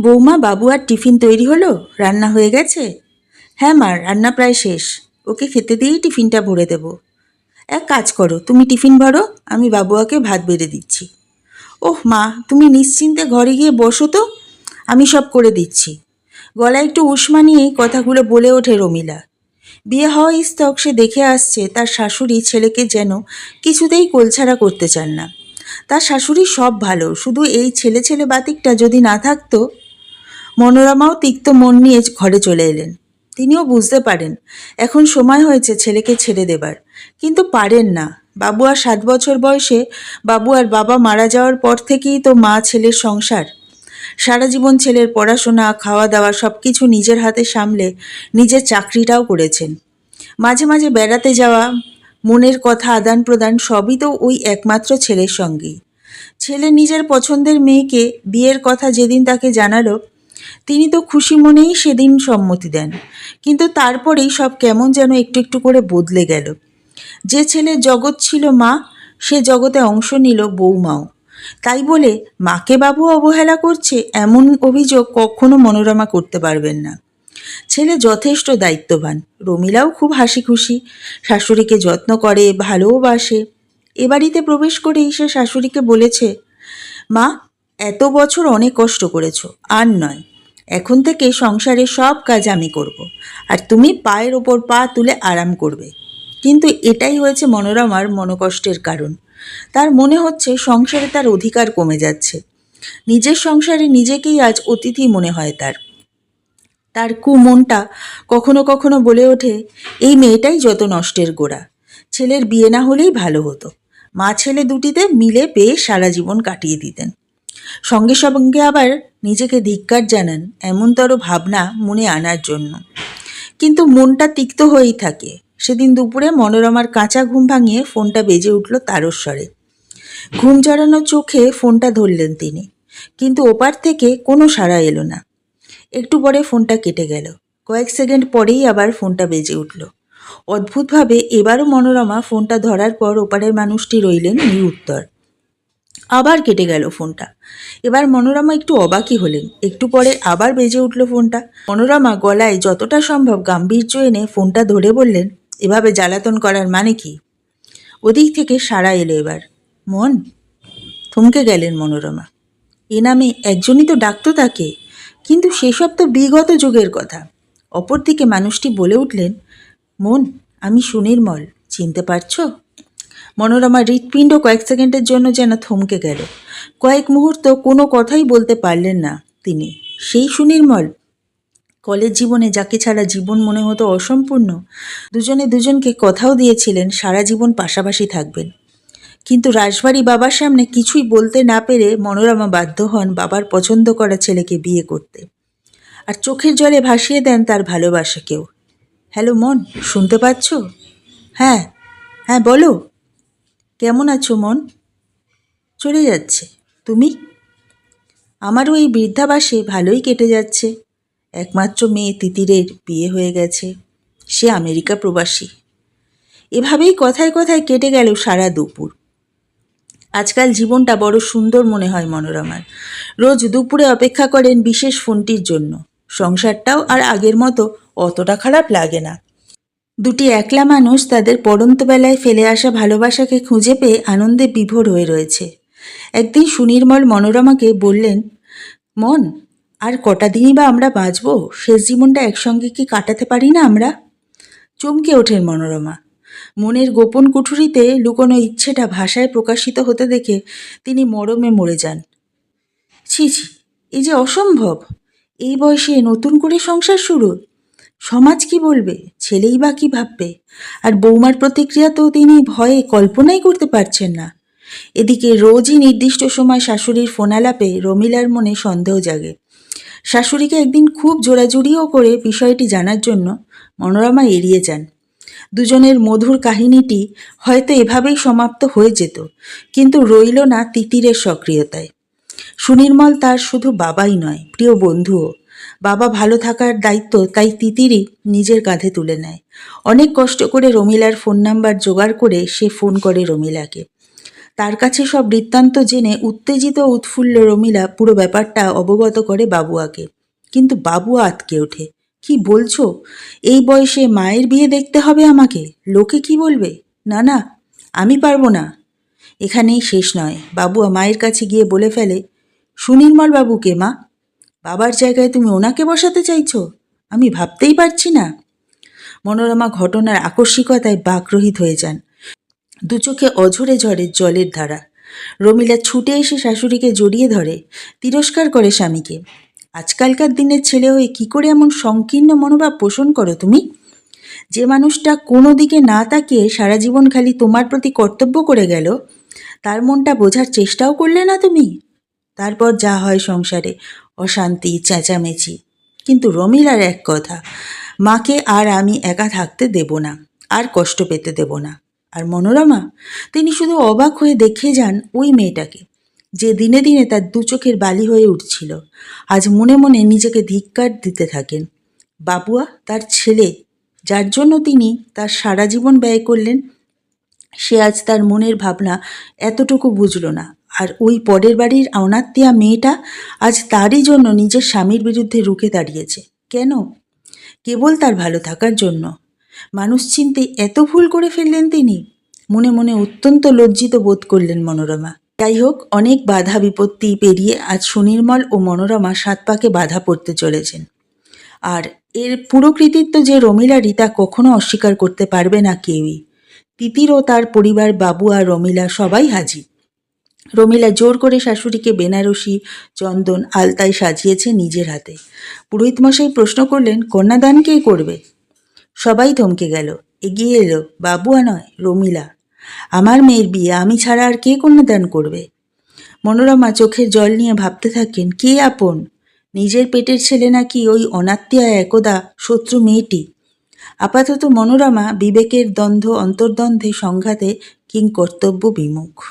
বৌমা, বাবু আর টিফিন তৈরি হলো? রান্না হয়ে গেছে? হ্যাঁ মা, রান্না প্রায় শেষ। ওকে খেতে দিয়েই টিফিনটা ভরে দেব। এক কাজ করো, তুমি টিফিন ভরো, আমি বাবুয়াকে ভাত বেড়ে দিচ্ছি। ওহ মা, তুমি নিশ্চিন্তে ঘরে গিয়ে বসো তো, আমি সব করে দিচ্ছি। গলায় একটু উষ্মা নিয়েই কথাগুলো বলে ওঠে রমিলা। বিয়ে হওয়া ইস্তক সে দেখে আসছে, তার শাশুড়ি ছেলেকে যেন কিছুতেই কোলছাড়া করতে চান না। তার শাশুড়ি সব ভালো, শুধু এই ছেলে ছেলে বাতিকটা যদি না থাকতো মনোরমাও তিক্ত মন নিয়ে ঘরে চলে এলেন। তিনিও বুঝতে পারেন, এখন সময় হয়েছে ছেলেকে ছেড়ে দেবার। কিন্তু পারেন না। বাবু আর সাত বছর বয়সে বাবু আর বাবা মারা যাওয়ার পর থেকেই তো মা ছেলের সংসার। সারা জীবন ছেলের পড়াশোনা খাওয়া দাওয়া সব কিছু নিজের হাতে সামলে নিজের চাকরিটাও করেছেন। মাঝে মাঝে বেড়াতে যাওয়া, মনের কথা আদান প্রদান সবই তো ওই একমাত্র ছেলের সঙ্গেই। ছেলে নিজের পছন্দের মেয়েকে বিয়ের কথা যেদিন তাকে জানালো তিনি তো খুশি মনেই সেদিন সম্মতি দেন। কিন্তু তারপরেই সব কেমন যেন একটু একটু করে বদলে গেল। যে ছেলে জগৎ ছিল মা, সে জগতে অংশ নিল বৌমাও। তাই বলে মাকে বাবু অবহেলা করছে এমন অভিযোগ কখনো মনোরমা করতে পারবেন না। ছেলে যথেষ্ট দায়িত্ববান, রমিলাও খুব হাসি খুশি, শাশুড়িকে যত্ন করে ভালোবাসে এ বাড়িতে প্রবেশ করেই সে শাশুড়িকে বলেছে, মা, এত বছর অনেক কষ্ট করেছ, আর নয়। এখন থেকে সংসারে সব কাজ আমি করব। আর তুমি পায়ের ওপর পা তুলে আরাম করবে। কিন্তু এটাই হয়েছে মনোরমার মনোকষ্টের কারণ। তার মনে হচ্ছে সংসারে তার অধিকার কমে যাচ্ছে। নিজের সংসারে নিজেকেই আজ অতিথি মনে হয় তার। তার কুমনটা কখনো কখনো বলে ওঠে, এই মেয়েটাই যত নষ্টের গোড়া। ছেলের বিয়ে না হলেই ভালো হতো। মা ছেলে দুটিতে মিলে পেয়ে সারা জীবন কাটিয়ে দিতেন। সঙ্গে সঙ্গে আবার নিজেকে ধিক্কার জানান এমনতর ভাবনা মনে আনার জন্য। কিন্তু মনটা তিক্ত হয়েই থাকে। সেদিন দুপুরে মনোরমার কাঁচা ঘুম ভাঙিয়ে ফোনটা বেজে উঠল তারস্বরে ঘুম জড়ানো চোখে ফোনটা ধরলেন তিনি। কিন্তু ওপার থেকে কোনো সাড়া এলো না। একটু পরে ফোনটা কেটে গেল। কয়েক সেকেন্ড পরেই আবার ফোনটা বেজে উঠল। অদ্ভুতভাবে এবারও মনোরমা ফোনটা ধরার পর ওপারের মানুষটি রইলেন নিরুত্তর। আবার কেটে গেল ফোনটা। এবার মনোরমা একটু অবাকই হলেন। একটু পরে আবার বেজে উঠল ফোনটা। মনোরমা গলায় যতটা সম্ভব গাম্ভীর্য এনে ফোনটা ধরে বললেন, এভাবে জ্বালাতন করার মানে কি? ওদিক থেকে সাড়া এলো এবার। মন, থমকে গেলেন মনোরমা। এ নামে একজনই তো ডাকতো তাকে। কিন্তু সেসব তো বিগত যুগের কথা। অপরদিকে মানুষটি বলে উঠলেন, মন, আমি সুনির্মল। চিনতে পারছ? মনোরমা হৃৎপিণ্ড কয়েক সেকেন্ডের জন্য যেন থমকে গেল। কয়েক মুহূর্ত কোনো কথাই বলতে পারলেন না তিনি। সেই সুনির্মল, কলেজ জীবনে যাকে ছাড়া জীবন মনে হতো অসম্পূর্ণ, দুজনে দুজনকে কথাও দিয়েছিলেন, সারা জীবন পাশাপাশি থাকবেন। কিন্তু রাজবাড়ি বাবার সামনে কিছুই বলতে না পেরে মনোরমা বাধ্য হন বাবার পছন্দ করা ছেলেকে বিয়ে করতে। আর চোখের জলে ভাসিয়ে দেন তার ভালোবাসাকেও। হ্যালো মন, শুনতে পাচ্ছ? হ্যাঁ হ্যাঁ বলো। কেমন আছো মন? চলে যাচ্ছে। তুমি? আমারও এই বৃদ্ধাবাসে ভালোই কেটে যাচ্ছে। একমাত্র মেয়ে তিতিরের বিয়ে হয়ে গেছে। সে আমেরিকা প্রবাসী। এভাবেই কথায় কথায় কেটে গেল সারা দুপুর। আজকাল জীবনটা বড় সুন্দর মনে হয় মনোরমার। রোজ দুপুরে অপেক্ষা করেন বিশেষ ফোনটির জন্য। সংসারটাও আর আগের মতো অতটা খারাপ লাগে না। দুটি একলা মানুষ তাদের পড়ন্ত বেলায় ফেলে আসা ভালোবাসাকে খুঁজে পেয়ে আনন্দে বিভোর হয়ে রয়েছে। একদিন সুনির্মল মনোরমাকে বললেন, মন, আর কটা দিনই বা আমরা বাঁচব? শেষ জীবনটা একসঙ্গে কি কাটাতে পারি না আমরা? চমকে ওঠেন মনোরমা। মনের গোপন কুঠুরিতে লুকোনো ইচ্ছেটা ভাষায় প্রকাশিত হতে দেখে তিনি মরমে মরে যান। ছি ছি এই যে অসম্ভব! এই বয়সে নতুন করে সংসার শুরু? সমাজ কি বলবে? ছেলেই বা কি ভাববে? আর বৌমার প্রতিক্রিয়া তো তিনি ভয়ে কল্পনাই করতে পারছেন না। এদিকে রোজই নির্দিষ্ট সময় শাশুড়ির ফোনালাপে রমিলার মনে সন্দেহ জাগে। শাশুড়িকে একদিন খুব জোরাজুরিও করে বিষয়টি জানার জন্য মনোরমা এড়িয়ে যান। দুজনের মধুর কাহিনীটি হয়তো এভাবেই সমাপ্ত হয়ে যেত, কিন্তু রইল না তিতিরের সক্রিয়তায়। সুনির্মল তার শুধু বাবাই নয়, প্রিয় বন্ধুও। বাবা ভালো থাকার দায়িত্ব তাই তিতিরই নিজের কাঁধে তুলে নেয়। অনেক কষ্ট করে রমিলার ফোন নাম্বার জোগাড় করে সে ফোন করে রমিলাকে। তার কাছে সব বৃত্তান্ত জেনে উত্তেজিত উৎফুল্ল রমিলা পুরো ব্যাপারটা অবগত করে বাবুয়াকে। কিন্তু বাবুয়া আতকে ওঠে। কি বলছো? এই বয়সে মায়ের বিয়ে দেখতে হবে আমাকে? লোকে কি বলবে? না না, আমি পারব না। এখানেই শেষ নয়। বাবুয়া মায়ের কাছে গিয়ে বলে ফেলে, সুনির্মল বাবুকে মা বাবার জায়গায় তুমি ওনাকে বসাতে চাইছো? আমি ভাবতেই পারছি না। মনোরমা ঘটনার আকস্মিকতায় বাকরহিত হয়ে যান। দু চোখে অঝরে ঝরে জলের ধারা। রমিলা ছুটে এসে শাশুড়িকে জড়িয়ে ধরে, তিরস্কার করে স্বামীকে। আজকালকার দিনের ছেলে হয়ে কি করে এমন সংকীর্ণ মনোভাব পোষণ করো তুমি? যে মানুষটা কোনো দিকে না তাকিয়ে সারা জীবন খালি তোমার প্রতি কর্তব্য করে গেল, তার মনটা বোঝার চেষ্টাও করলে না তুমি? তারপর যা হয় সংসারে অশান্তি, চেঁচামেচি। কিন্তু রমিলার এক কথা, মাকে আর আমি একা থাকতে দেব না, আর কষ্ট পেতে দেব না। আর মনোরমা, তিনি শুধু অবাক হয়ে দেখে যান ওই মেয়েটাকে, যে দিনে দিনে তার দু চোখের বালি হয়ে উঠছিল। আজ মনে মনে নিজেকে ধিক্কার দিতে থাকেন। বাবুয়া, তার ছেলে, যার জন্য তিনি তার সারা জীবন ব্যয় করলেন, সে আজ তার মনের ভাবনা এতটুকু বুঝল না। আর ওই পরের বাড়ির অনাত্মীয়া মেয়েটা আজ তারই জন্য নিজের স্বামীর বিরুদ্ধে রুখে দাঁড়িয়েছে। কেন? কেবল তার ভালো থাকার জন্য। মানুষ চিনতে এত ভুল করে ফেললেন তিনি। মনে মনে অত্যন্ত লজ্জিত বোধ করলেন মনোরমা। যাই হোক, অনেক বাধা বিপত্তি পেরিয়ে আজ সুনির্মল ও মনোরমা সাত পাকে বাধা পড়তে চলেছেন। আর এর পুরো কৃতিত্ব যে রমিলারই তা কখনো অস্বীকার করতে পারবে না কেউই। তিতির ও তার পরিবার বাবু আর রমিলা সবাই হাজির। রমিলা জোর করে শাশুড়িকে বেনারসি, চন্দন, আলতায় সাজিয়েছে নিজের হাতে। পুরোহিত মশাই প্রশ্ন করলেন, কন্যাদান কে করবে? সবাই থমকে গেল। এগিয়ে এলো বাবুয়া নয়, রমিলা। আমার মেয়ের বিয়ে আমি ছাড়া আর কে কন্যাদান করবে? মনোরমা চোখের জল নিয়ে ভাবতে থাকেন, কে আপন? নিজের পেটের ছেলে নাকি ওই অনাত্মীয়া একদা শত্রু মেয়েটি? আপাতত মনোরমা বিবেকের দ্বন্দ্ব, অন্তর্দ্বন্দ্বে সংঘাতে কিংকর্তব্য বিমুখ।